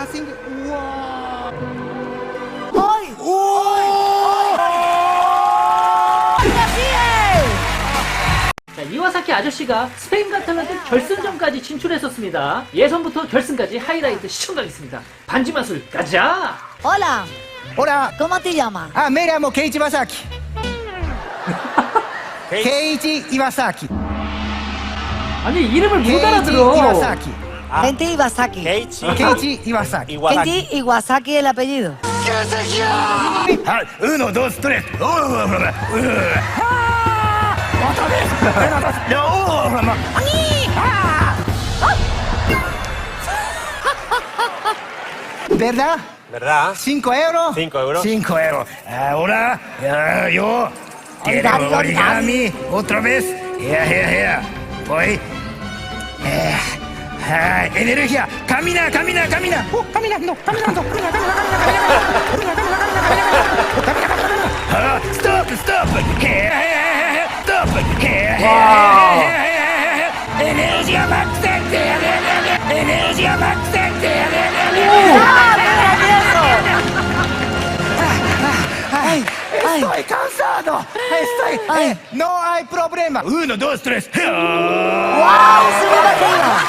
passing. Wow. ¡Hoy! 자, 이와사키 아저씨가 스페인과 탤런트 결승전까지 진출했었습니다. 예선부터 결승까지 하이라이트 시청가겠습니다. 반지 마술 가자! Hola, Hola. ¿cómo te llamas? Ah, me llamo Keiichi Iwasaki. Keiichi Iwasaki. 아니 이름을 못 알아들어. Iwasaki. Genti Iwasaki. Keiichi Keiichi Iwasaki. Genti Iwasaki el apellido. Ah, uno, dos, tres. Bla. Ah, Otra vez. Dos, no, bla. Ah. ¿Verdad? ¿Verdad? ¿Cinco euros? Cinco euros. Cinco euros. Ahora, ah, yo. Origami, Quiero origami. Otra vez. Ya, ya, ya. Voy. Eh, はい、エネルギー、神な、神な、神な。お、神なんの、神なの、カミナの、神な、神な、神な、神な、神な、神な、神な、神な、神な、神な、神な、神な、神な、神な、神な、神な、cansado. Estoy. Ay. eh, no hay problema. Uno, dos, tres. ¡Wow! ¡Sube para arriba!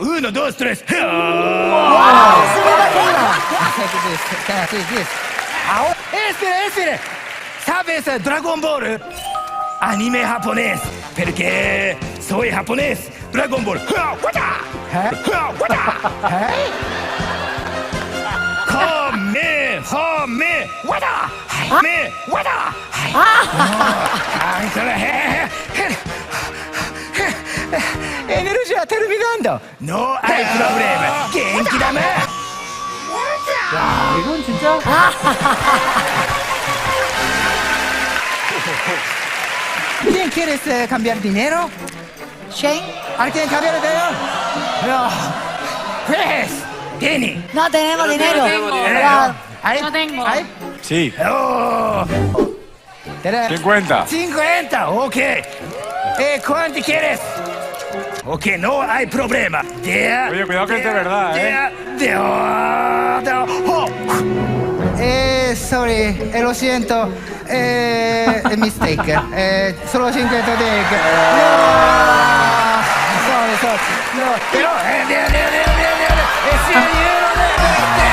Uno, dos, tres. ¡Wow! ¡Sube para arriba! Ahora, espere, espere. ¿Sabes eh, Dragon Ball? Anime japonés. Porque soy japonés. Dragon Ball. 허미 와다 허미 와다 아 그래 해 에너지はテルミなんだノーアイプロブレム元気だめ야 이건 진짜 ¿Quién quieres eh, cambiar dinero? Shane, ¿Alguien cambiar dinero? No. Pues, Dini. no tenemos dinero. tenemos dinero. Ya, ¿Ahí? No tengo. ¿Ahí? Sí. Oh. Tere- 50. 50, ok. Eh, ¿Cuánto quieres? Ok, no hay problema. De, Oye, cuidado que es de verdad, ¿eh? De, de, oh. Eh, sorry, eh, lo siento. Eh, mistake. Eh, solo 50 de... No. Sorry, sorry. No, pero... Eh, de, de, de, de, de, de. Eh, sì, io non è verde.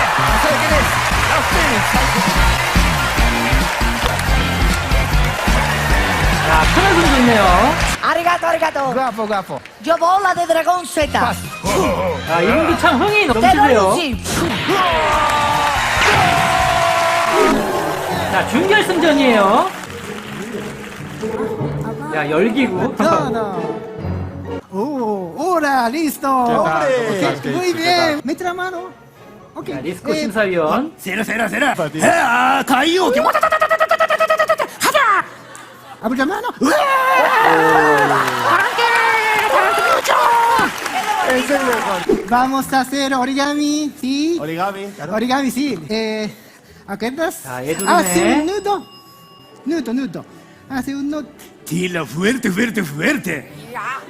자, 큰웃음 좋네요. 아리가토 아리가토 Gafo, gafo. Giovola de Dragon Z 아, 이분도 참 흥이 넘치세요. 테러리지 자, 준결승전이에요. 야, 열기구. Uh, ¡Hora! ¡Listo! tal? ¿Cómo estás? Muy bien. Mete la mano. Okay. discusión eh, sabión. Será, será, será. ¡Ah, eh, ah ¡Qué ¡Eh! Es el mejor. Vamos a hacer origami, ¿sí? Origami. Origami, sí. Eh, ¿Acuerdas? Hace un nudo. Nudo, nudo. Hace un nudo. Tila fuerte, fuerte, fuerte.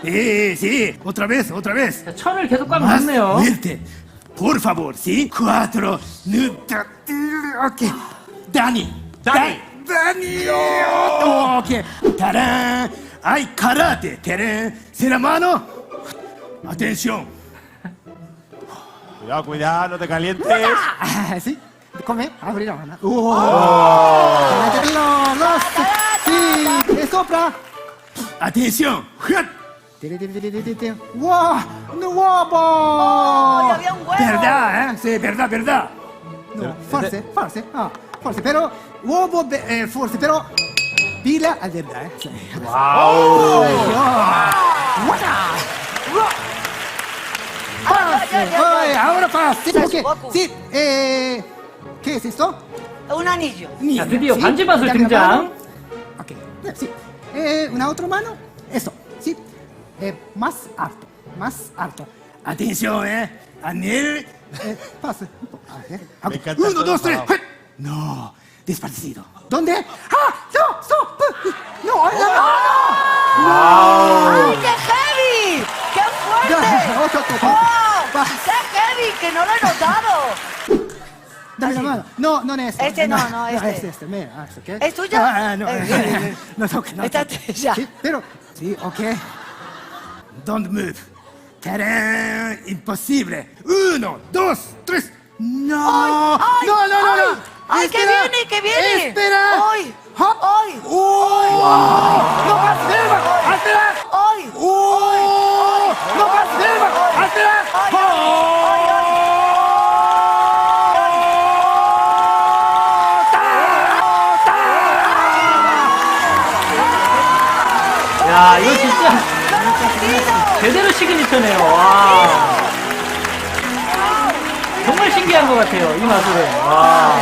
예, sí, Otra vez, otra vez. 계속 por favor, ¿sí? Cuatro. Ok. Dani. Dani. Da- Dani. Oh, ok. ¡Tarán! ¡Hay karate! ¡Tarán! ¿Se la mano? Atención. Cuidado, cuidado, no te calientes. Ah, sí. Come, apri la mano. Oh. Los. Sí. E sopra. Atención. ¡Wow! ¡Un uovo! Oh, había un huevo. ¿Verdad, eh? Sí, verdad, verdad. No, forse, forse. Ah, forse, pero. Uovo, be- eh, forse, pero. Pila al verdad, eh? Sí. 와우. Ay, ay, ay, ay. Oye, ahora pasa. Sí, Goku. ok. Sí, eh. ¿Qué es esto? Un anillo. 자, 드디어 Sí, 반지 마술 dame la 등장. mano. Ok, eh, sí. Eh, una otra mano. Eso, sí. Eh, más alto, más alto. Atención, eh. Anel. Eh, pase. Ah, eh. Ok. Me encanta Uno, todo dos, tres. enfadado. No, despacito. ¿Dónde? ¡Ah! ¡No! ¡Stop! ¡No! ¡En la mano! ¡Ay, qué heavy! ¡Qué fuerte! No, otro. ¡Wow! Va. ¡Qué heavy! Que no lo he notado. Dale la mano. No, no es Este no, no, este. este, este, mira, ah, ¿ok? ¿Es tuyo? Ah, no, Eh, bien, bien. no toque, no Esta tuya. Sí, pero, sí, ok. Don't move. Tadán, imposible. Uno, dos, tres. No, Ay, ay, no, no, no, no. ay. Ay, que viene, que viene. Espera. Ay, Hop. ay. Uy. No. Espera. ¡Ay! 제대로 시그니처네요. 와. 정말 신기한 것 같아요, 이 마술은. 와.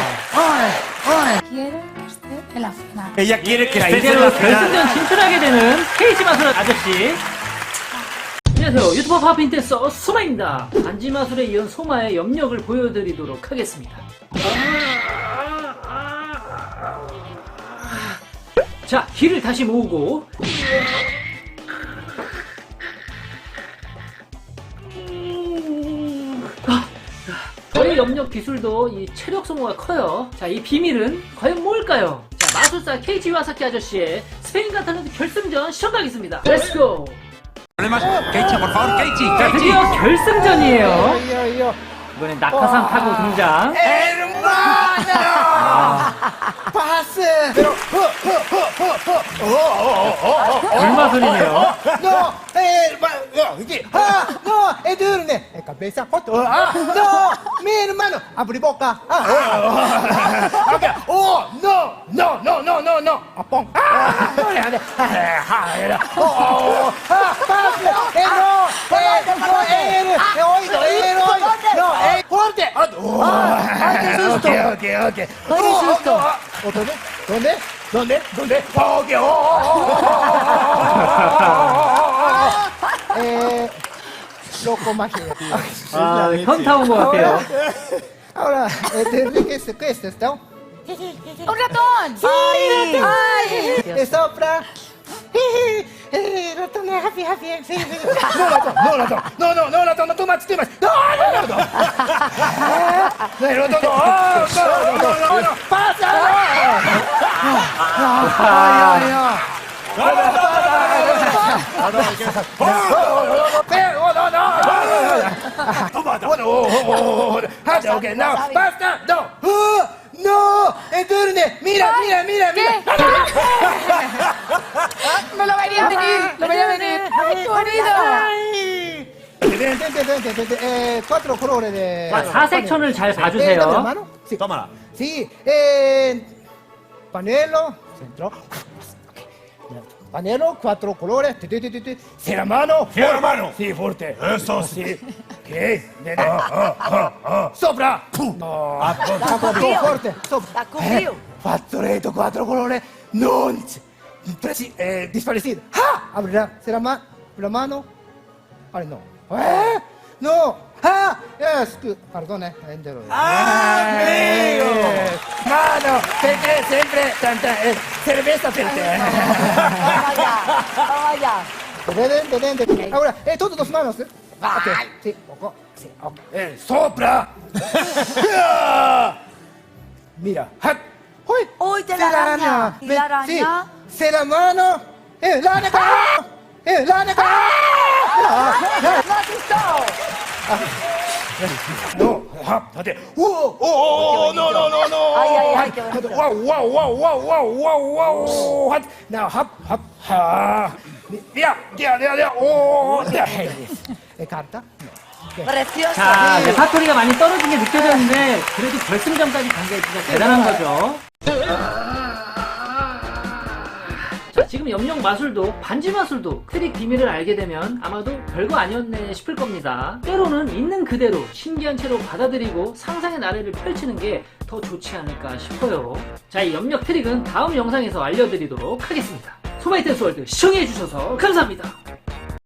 이대로 la final. 결승전 진출하게 되는 케이지 마술 아저씨. 안녕하세요. 유튜버 파핀 댄서 소마입니다. 반지 마술에 이은 소마의 염력을 보여드리도록 하겠습니다. 자, 길을 다시 모으고. 염력 기술도 이 체력 소모가 커요. 자, 이 비밀은 과연 뭘까요? 자, 마술사 케이지 와사키 아저씨의 스페인과 탤런트 결승전 시작하겠습니다. 렛츠고! Keiichi, por favor, 자. 드디어 결승전이에요. 이번엔 낙하산 타고 등장. ¡Hermano! ¡Pase! Pero, ¡oh, oh, oh, oh! ¡Oh, oh, oh, oh! 불마술이네요. ¡No! ¡Hermano! ¡Aquí! ¡Ah! ¡No! ¡Es turne! ¡Es cabeza! ¡Foto! ¡Ah! ¡No! ¡Mi hermano! ¡Abre boca! ¡Ah! ¡Ah! ¡Ah! Ok. ¡Oh! ¡No! ¡No! ¡No! ¡No! ¡No! ¡No! ¡Apón! ¡Ah! ¡Oh! ¡Oh! ¡Ah! ¡Pase! ¡Eh, no! ¡Eh, no! ¡Eh, ¡Eh, oído! ¡Eh, oído! ¡No! ¡Eh, fuerte! ¡Ah! ¡Oh! ¡Ay, qué susto! Ok, ok, ok. ¡Ay, qué Oh, susto! oh, oh, ¿Dónde? ¿Dónde? ¿Dónde? ¿Dónde? Oh, ok, oh, Oh, oh, oh, oh, oh, oh. Eh, loco magia, tío. 아, 현타 온 것 같아요. Ahora, eh, ¿qué es, qué es esto? ¡Un ratón! ¡Ay! ¡Ay! Eh, sopra. Eh, ratón, happy, happy. sí, sí. No, ratón, no, ratón. No, no, no, ratón, no, too much, too much. No, no, no, no. No, ratón, no, no, no, no, no, no. ¡Pasa! Mira, mira, mira, mira. ¡Me lo veía venir! ¡Lo veía venir! ¡Qué bonito! Eh, cuatro colores de... 자, 사색천을 잘 Eh, 봐주세요. mano. Sí. Tómala. Sí, eh, panelo, centro. Panelo, cuatro colores. ti, ti, ti, ti, ti. Cierra mano. Cierra mano. Sí, fuerte. Eso Sí. ¿Qué? Nene. Sopra. Pum. Ah, fuerte. fuerte. Sopra. L'ha copiato. Fazzoletto, quattro colori. Non. Presi, eh, disparecido. ¡Ah! Abrirá. Será ma la mano. Ay, no. ¿Eh? No. Yes. Perdón, eh. Entero. Amigo. Mano, sempre, sempre tanta eh, cerveza per te. Vamos allá, vamos allá. Vedete, vedete. Ahora, eh, todas dos manos. eh. Ok, sí, poco. Sí, ok. Eh, sopra. Mira. Hat. Uy. Uy, te la araña. ¿Y la araña? Sí. Se la mano. Eh, la neca. Eh, la neca. ¡Lo asustó! No, hop, 어때? 우와, 오, no, no, no, no. 아, 야, 야, 이렇게 하면 와, 와, 와, 와, 와, 와, 와, 와, 핫. Now, hop, hop, ha. 야, 야, 야, 야, 오, 야. 에, 간다. Precioso. 자, 네, 사토리가 많이 떨어진 게 느껴졌는데 그래도 결승전까지 간 게 진짜 대단한 거죠. 자, 지금 염력 마술도, 반지 마술도 트릭 비밀을 알게 되면 아마도 별거 아니었네 싶을 겁니다. 때로는 있는 그대로 신기한 채로 받아들이고 상상의 나래를 펼치는 게 더 좋지 않을까 싶어요. 자, 이 염력 트릭은 다음 영상에서 알려드리도록 하겠습니다. 소마이텐스 월드 시청해주셔서 감사합니다.